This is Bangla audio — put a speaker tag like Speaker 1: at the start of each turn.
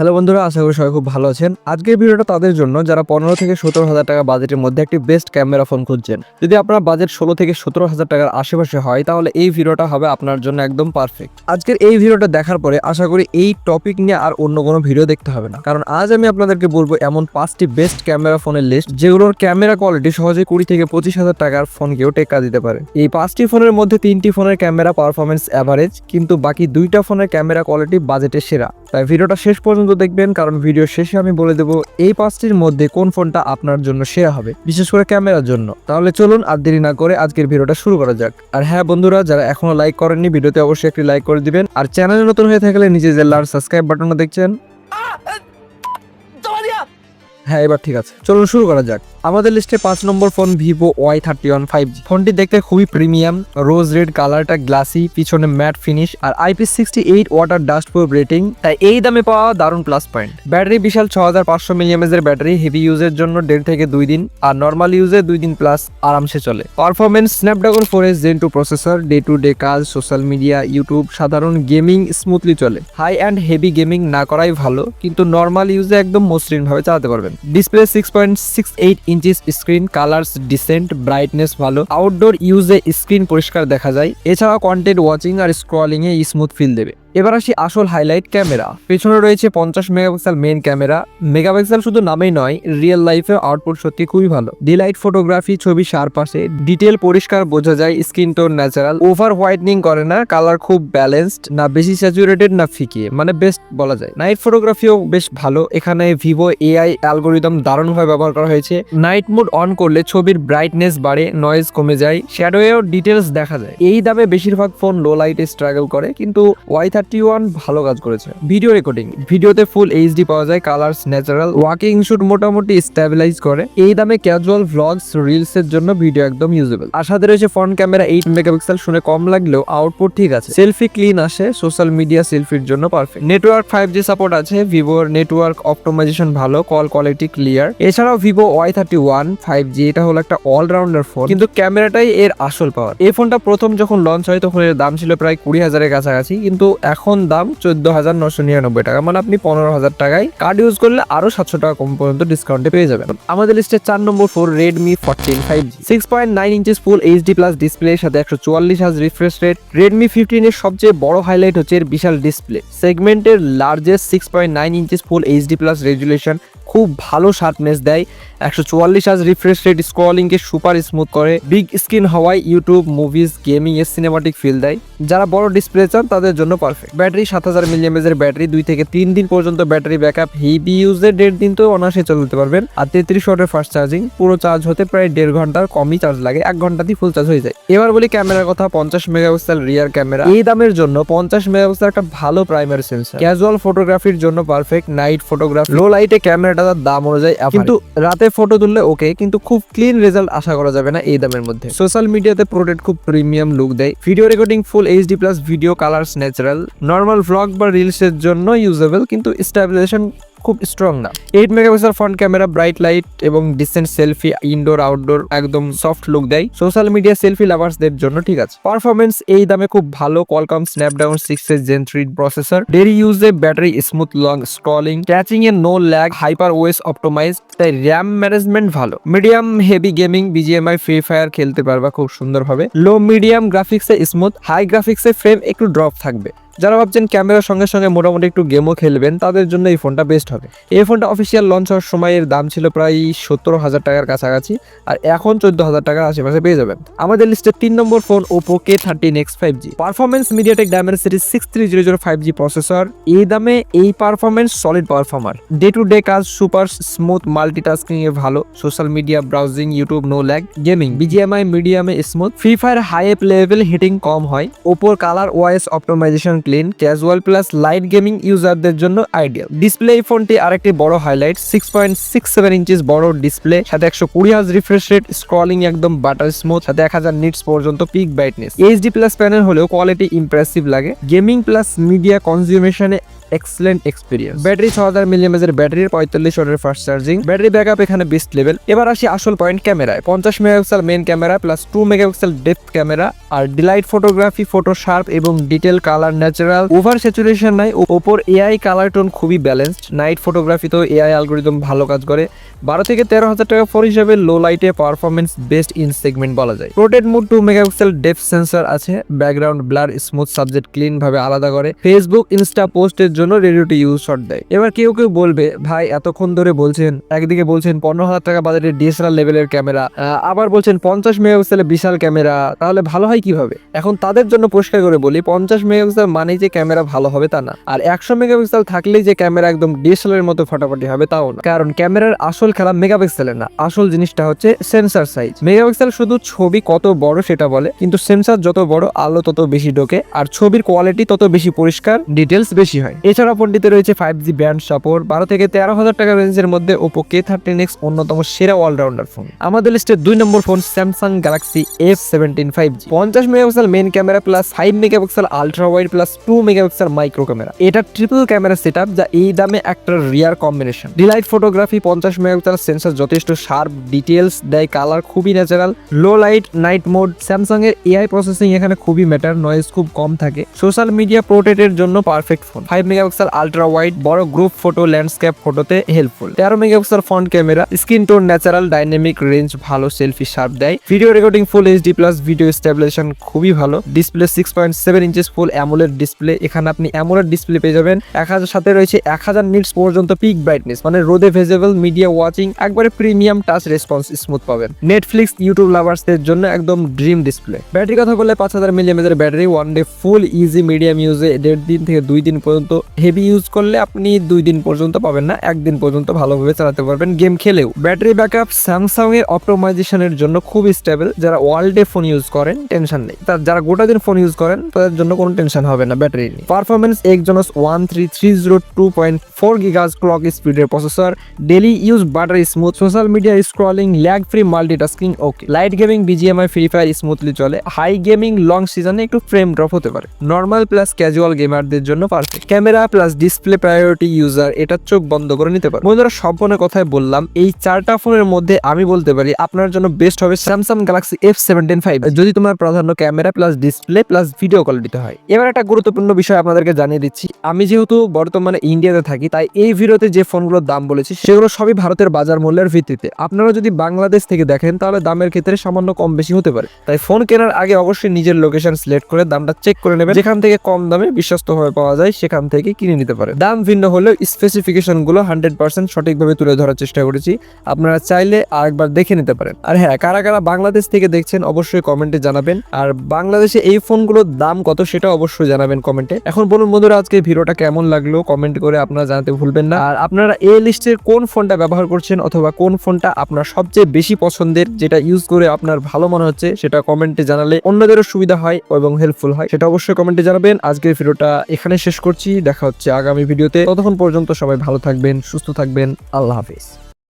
Speaker 1: হ্যালো বন্ধুরা, আশা করি সবাই খুব ভালো আছেন। আজকের ভিডিওটা তাদের জন্য যারা পনেরো থেকে সতেরো হাজার টাকা বাজেটের মধ্যে একটি বেস্ট ক্যামেরা ফোন খুঁজছেন। যদি আপনার বাজেট ষোলো থেকে সতেরো হাজার টাকার আশেপাশে হয়, তাহলে এই ভিডিওটা হবে আপনার জন্য একদম পারফেক্ট আজকের এই ভিডিওটা দেখার পরে আশা করি এই টপিক নিয়ে আর অন্য কোনো ভিডিও দেখতে হবে না। কারণ আজ আমি আপনাদেরকে বলব এমন পাঁচটি বেস্ট ক্যামেরা ফোনের লিস্ট যেগুলোর ক্যামেরা কোয়ালিটি সহজে কুড়ি থেকে পঁচিশ হাজার টাকার ফোনকেও টেক্কা দিতে পারে। এই পাঁচটি ফোনের মধ্যে তিনটি ফোনের ক্যামেরা পারফরমেন্স অ্যাভারেজ কিন্তু বাকি দুইটা ফোনের ক্যামেরা কোয়ালিটি বাজেটের সেরা। তাই ভিডিওটা শেষ পর্যন্ত দেখবেন কারণ ভিডিও শেষে আমি বলে দেবো এই পাঁচটির মধ্যে কোন ফোনটা আপনার জন্য সেরা হবে বিশেষ করে ক্যামেরার জন্য। তাহলে চলুন আর দেরি না করে আজকের ভিডিওটা শুরু করা যাক। আর হ্যাঁ বন্ধুরা যারা এখনও লাইক করেননি ভিডিওতে অবশ্যই একটি লাইক করে দিবেন। আর চ্যানেলে নতুন হয়ে থাকলে নিজে যে লাল সাবস্ক্রাইব বাটনটা দেখছেন। হ্যাঁ এবার ঠিক আছে। চলুন শুরু করা যাক। আমাদের লিস্টে পাঁচ number phone Vivo Y thirty one five G ফোনটি দেখতে খুবই প্রিমিয়াম রোজ রেড কালারটা গ্লাসি পিছনে ম্যাট ফিনিশ আর IP sixty eight water dust proof rating তাই এই দামে পাওয়া দারুণ প্লাস পয়েন্ট ব্যাটারি বিশাল ছ হাজার পাঁচশো মিলিয়ামেজ এর ব্যাটারি হেভি ইউজের জন্য দেড় থেকে দুই দিন আর নর্মাল ইউজে দুই দিন প্লাস আরামসে চলে। Performance Snapdragon four S gen two processor day to day কাজ সোশ্যাল মিডিয়া ইউটিউব সাধারণ গেমিং স্মুথলি চলে। হাই অ্যান্ড হেভি গেমিং না করাই ভালো, কিন্তু নর্মাল ইউজে একদম মসৃণভাবে চালাতে পারবেন। Display six point six eight inches screen colours decent brightness ভালো। আউটডোর ইউজে স্ক্রিন পরিষ্কার দেখা যায়। এছাড়া কন্টেন্ট ওয়াচিং আর স্ক্রলিংয়ে স্মুথ ফিল দেবে। এবার আসি আসল হাইলাইট ক্যামেরা পেছনে রয়েছে পঞ্চাশ মেগাপিক্সেল মেন ক্যামেরা মেগাপিক্সেল শুধু নামেই নয় রিয়েল লাইফে আউটপুট সত্যি খুবই ভালো। ডিলাইট ফটোগ্রাফি ছবি আসে ডিটেল পরিষ্কার বোঝা যায় skin tone natural over whitening করে না কালার খুব ব্যালেন্সড না বেশি স্যাচুরেটেড না ফিকে মানে বেস্ট বলা যায়। নাইট ফটোগ্রাফিও বেশ ভালো। এখানে ভিভো এআই অ্যালগোরিদম দারুণভাবে ব্যবহার করা হয়েছে। নাইট মোড অন করলে ছবির ব্রাইটনেস বাড়ে নয়েজ কমে যায়। শ্যাডোয়েও ডিটেলস দেখা যায়। এই দামে বেশিরভাগ ফোন লো লাইটে স্ট্রাগল করে। কিন্তু ওয়াই থার্টি ওয়ান ভালো কাজ করেছে। ভিডিও রেকর্ডিং ভিডিওতে ফুল এইচডি পাওয়া যায় কালার্স ন্যাচারাল ওয়াকিং শুট মোটামুটি স্টেবিলাইজ করে। এই দামে ক্যাজুয়াল ভ্লগস রিলস এর জন্য ভিডিও একদম ইউজেবল আর রয়েছে ফ্রন্ট ক্যামেরা এইট মেগাপিক্সেল শুনে কম লাগলেও আউটপুট ঠিক আছে। সেলফি ক্লিন আসে সোশ্যাল মিডিয়া সেলফির জন্য perfect network five G support আছে ভিভোর নেটওয়ার্ক অপটোমাইজেশন ভালো কল কোয়ালিটি ক্লিয়ার এছাড়াও Vivo Y thirty one five G এটা হলো একটা অলরাউন্ডার ফোন কিন্তু ক্যামেরাটাই এর আসল পাওয়ার এই ফোনটা প্রথম যখন লঞ্চ হয়, তখন এর দাম ছিল প্রায় কুড়ি হাজারের কাছাকাছি, কিন্তু এখন দাম চোদ্দ হাজার নশো নিরানব্বই টাকা। মানে আপনি পনেরো হাজার টাকায় কার্ড ইউজ করলে আরও সাতশো টাকা কম পর্যন্ত ডিসকাউন্টে পেয়ে যাবেন। আমাদের লিস্টে চার number four Redmi fourteen five G six point nine inches full HD plus display সাথে একশো চুয়াল্লিশ হাজ রিফ্রেশ রেট রেডমি ফিফটিনের সবচেয়ে বড় হাইলাইট হচ্ছে এর বিশাল ডিসপ্লে সেগমেন্টের largest six point nine inches full HD plus resolution খুব ভালো শার্পনেস দেয়। একশো চুয়াল্লিশ আজ রিফ্রেশ রেট স্ক্রলিংকে সুপার স্মুথ করে। বিগ স্ক্রিন হওয়ায় ইউটিউব মুভিজ গেমিং এর সিনেমাটিক ফিল দেয়। যারা বড় ডিসপ্লে চান, তাদের জন্য পারফেক্ট ব্যাটারি সাত হাজার মিলিয়ামেজের ব্যাটারি দুই থেকে তিন দিন পর্যন্ত ব্যাটারি ব্যাকআপ হেভি ইউজের দেড় দিন তো অনায়াসে চলতে পারবেন। আর তেত্রিশ ওয়াটের ফাস্ট চার্জিং পুরো চার্জ হতে প্রায় দেড় ঘণ্টার কমই চার্জ লাগে। এক ঘন্টাতেই ফুল চার্জ হয়ে যায়। এবার বলি ক্যামেরার কথা, পঞ্চাশ মেগাপিক্সেল রিয়ার ক্যামেরা এই দামের জন্য পঞ্চাশ মেগাপিক্সেল একটা ভালো প্রাইমারি সেন্সার ক্যাজুয়াল ফটোগ্রাফির জন্য পারফেক্ট নাইট ফটোগ্রাফি লো লাইটে ক্যামেরাটা তার দাম অনুযায়ী। কিন্তু রাতে ফটো তুললে ওকে কিন্তু খুব ক্লিন রেজাল্ট আশা করা যাবে না এই দামের মধ্যে। সোশ্যাল মিডিয়াতে প্রোটেক্ট খুব প্রিমিয়াম লুক দেয়। Video recording full HD plus video colours natural normal vlog বা রিলস এর জন্য ইউজেবল কিন্তু স্টেবিলাইজেশন খুব স্ট্রং না। Eight megapixel front camera bright light এবং ডিসেন্ট সেলফি ইনডোর আউটডোর একদম সফট লুক দেয়। সোশ্যাল মিডিয়া সেলফি লাভার্সদের জন্য ঠিক আছে। পারফরমেন্স এই দামে খুব ভালো Qualcomm Snapdragon six S gen three processor daily ইউজে battery smooth long scrolling caching এ no lag Hyper OS optimise তাই র্যাম ম্যানেজমেন্ট ভালো। Medium heavy gaming BGMI free fire খেলতে পারবা খুব সুন্দরভাবে। লো মিডিয়াম গ্রাফিক্সে স্মুথ হাই গ্রাফিক্সে ফ্রেম একটু ড্রপ থাকবে। যারা ভাবছেন ক্যামেরার সঙ্গে সঙ্গে মোটামুটি একটু গেমও খেলবেন, তাদের জন্য এই ফোনটা বেস্ট হবে। এই ফোনটা অফিসিয়াল লঞ্চ হওয়ার সময় এর দাম ছিল প্রায় সত্তর হাজার টাকার কাছাকাছি, আর এখন চোদ্দ হাজার টাকার আশেপাশে পেয়ে যাবেন। আমাদের লিস্টে তিন number phone Oppo K thirteen X five G performance MediaTek Dimensity six three zero zero five G processor এই দামে এই performance solid performer day to day কাজ সুপার স্মুথ মাল্টিটাস্কিং এ ভালো social media browsing YouTube no lag gaming BGMI মিডিয়ামে smooth free fire high level heating কম হয়। ওপোর ColorOS optimisation clean casual plus light gaming ইউজারদের জন্য আইডিয়াল ডিসপ্লে এই ফোনটি আরেকটি বড় highlight six point six seven inches বড় ডিসপ্লে সাথে একশো কুড়ি হাজ রিফ্রেশ রেট স্ক্রলিং একদম বাটার স্মুথ সাথে এক হাজার নিটস পর্যন্ত peak brightness HD plus panel হলেও কোয়ালিটি ইমপ্রেসিভ লাগে। গেমিং প্লাস মিডিয়া কনজিউমেশনে এক্সেলেন্ট এক্সপিরিয়েন্স ব্যাটারি ছ হাজার মিলিয়ামেজের ব্যাটারির পঁয়তাল্লিশ ওয়াটের ফাস্ট চার্জিং ব্যাটারি ব্যাকআপ এখানে বেস্ট লেভেল এবার আসি আসল পয়েন্ট ক্যামেরায় পঞ্চাশ megapixel main camera plus two megapixel depth camera আর ডিলাইট ফটোগ্রাফি ফটো শার্প এবং detail colour natural over saturation নাই ওপর এআই কালার টোন খুবই ব্যালেন্সড নাইট ফটোগ্রাফিতেও এআই অ্যালগোরিদম ভালো কাজ করে। বারো থেকে তেরো হাজার টাকা ফোন হিসাবে লো লাইটে পারফরমেন্স বেস্ট ইন সেগমেন্ট বলা যায়। Rotate mode two megapixel depth sensor আছে। Background blur smooth subject clean ভাবে আলাদা করে। ফেসবুক ইনস্টা পোস্টের জন্য রেডিও টু ইউজ শট দেয়। এবার কেউ কেউ বলবে, ভাই, এতক্ষণ ধরে বলছেন, একদিকে বলছেন পনেরো হাজার টাকা বাজারের ডিএসএলআর লেভেলের ক্যামেরা আবার বলছেন পঞ্চাশ মেগাপিক্সেলের বিশাল ক্যামেরা তাহলে ভালো হয় কীভাবে? এখন তাদের জন্য পরিষ্কার করে বলি, পঞ্চাশ মেগাপিক্সেল মানেই যে ক্যামেরা ভালো হবে তা না। আর একশো মেগাপিক্সেল থাকলেই যে ক্যামেরা একদম ডিএসএলআর মতো ফটাফটি হবে তাও না। কারণ ক্যামেরার আসল খেলা মেগাপিক্সেলের না। আসল জিনিসটা হচ্ছে সেন্সার সাইজ। মেগাপিক্সেল শুধু ছবি কত বড় সেটা বলে, কিন্তু সেন্সার যত বড়, আলো তত বেশি ঢোকে, আর ছবির কোয়ালিটি তত বেশি পরিষ্কার ডিটেলস বেশি হয়। এছাড়া ফোনটিতে রয়েছে ফাইভ জি ব্যান্ড সাপোর্ট বারো থেকে তেরো হাজার টাকা রেঞ্জের মধ্যে ওপো কে থার্টিন এক্স অন্যতম সেরা অলরাউন্ডার ফোন আমাদের লিস্টে দুই number phone Samsung Galaxy F seventeen five G পঞ্চাশ megapixel main camera plus five megapixel ultra wide plus two megapixel micro camera এটা ট্রিপল ক্যামেরা সেট যা এই দামে একটা রিয়ার কম্বিনেশন ডিলাইট ফটোগ্রাফি পঞ্চাশ মেগাপিক্সেল সেন্সর যথেষ্ট শার্প ডিটেলস দেয় কালার খুবই natural low light night mode Samsung এর এআই প্রসেসিং এখানে খুবই ম্যাটার নয়েজ খুব কম থাকে। সোশ্যাল মিডিয়া পোর্ট্রেটের জন্য perfect phone five megapixel ultra wide বড় গ্রুপ ফটো ল্যান্ডস্কেপ ফটোতে হেল্পফুল তেরো megapixel front camera screen tone natural dynamic range ভালো সেলফি শার্প দেয়। Video recording full HD plus video stabilisation খুবই ভালো। Display six point seven inches full AMOLED display এখানে আপনি অ্যামোলেড ডিসপ্লে পেয়ে যাবেন। এক হাজার সাথে রয়েছে এক হাজার নিটস পর্যন্ত পিক ব্রাইটনেস মানে রোদে ভেজেবল মিডিয়া ওয়াচিং একবারে প্রিমিয়াম টাচ রেসপন্স স্মুথ পাবেন। নেটফ্লিক্স ইউটিউব লাভার্সদের জন্য একদম ড্রিম ডিসপ্লে ব্যাটারি কথা বলে পাঁচ হাজার মিলিয়ামেজের battery one day full easy medium ইউজে দেড় দিন থেকে দুই দিন পর্যন্ত হেভি ইউজ করলে আপনি দুই দিন পর্যন্ত পাবেন না, একদিন পর্যন্ত ভালোভাবে চালাতে পারবেন গেম খেলেও। ব্যাটারি ব্যাক ব্যাকআপ স্যামসাং এর অপটোমাইজেশনের জন্য খুব স্টেবল যারা ওয়াল ডে ফোন ইউজ করেন টেনশন নেই। তার যারা গোটা দিন ফোন ইউজ করেন, তাদের জন্য কোনো টেনশন হবে না। ব্যাটারি নিয়ে performance Exynos one three three zero two point four গিগাজ clock স্পিডের processor daily use butter smooth social media scrolling lag free multitasking okay light gaming BGMI free fire smoothly চলে। হাই গেমিং লং সিজনে একটু ফ্রেম ড্রপ হতে পারে। নর্মাল প্লাস ক্যাজুয়াল গেমারদের জন্য perfect camera plus display priority user এটা চোখ বন্ধ করে নিতে পারে। বন্ধুরা সব ফোনের কথাই বললাম, এই চারটা ফোনের মধ্যে আমি বলতে পারি, আপনার জন্য বেস্ট হবে Samsung Galaxy F seventeen five যদি তোমার প্রাধান্য camera plus display plus video কোয়ালিটিতে হয়। এবার একটা গুরুত্বপূর্ণ বিষয় আপনাদেরকে জানিয়ে দিচ্ছি। আমি যেহেতু বর্তমানে ইন্ডিয়াতে থাকি, তাই এই ভিডিওতে যে ফোনগুলোর দাম বলেছি, সেগুলো সবই ভারতের বাজার মূল্যের ভিত্তিতে। আপনারা যদি বাংলাদেশ থেকে দেখেন, তাহলে দামের ক্ষেত্রে সামান্য কম বেশি হতে পারে। তাই ফোন কেনার আগে অবশ্যই নিজের লোকেশন সিলেক্ট করে দামটা চেক করে নেবেন। যেখান থেকে কম দামে বিশ্বস্তভাবে পাওয়া যায়, সেখান থেকে কিনে নিতে পারে দাম ভিন্ন হলেও স্পেসিফিকেশনগুলো হান্ড্রেড পার্সেন্ট সঠিকভাবে তুলে ধরার চেষ্টা করেছি। আপনারা চাইলে আরেকবার দেখে নিতে পারেন। আর হ্যাঁ কারা কারা বাংলাদেশ থেকে দেখছেন, অবশ্যই কমেন্টে জানাবেন। আর বাংলাদেশে এই ফোনগুলোর দাম কত সেটা অবশ্যই জানাবেন। কমেন্টে এখন বলুন বন্ধুরা, আজকে ভিডিওটা কেমন লাগল? কমেন্ট করে আপনারা জানাতে ভুলবেন না। আর আপনারা এই লিস্টের কোন ফোনটা ব্যবহার করছেন অথবা কোন ফোনটা আপনার সবচেয়ে বেশি পছন্দের, যেটা ইউজ করে আপনার ভালো মনে হচ্ছে, সেটা কমেন্টে জানালে অন্যদেরও সুবিধা হয় এবং হেল্পফুল হয়। সেটা অবশ্যই কমেন্টে জানাবেন। আজকের ভিডিওটা এখানে শেষ করছি। দেখা হচ্ছে আগামী ভিডিওতে। ততক্ষণ পর্যন্ত সবাই ভালো থাকবেন, সুস্থ থাকবেন। আল্লাহ হাফিজ।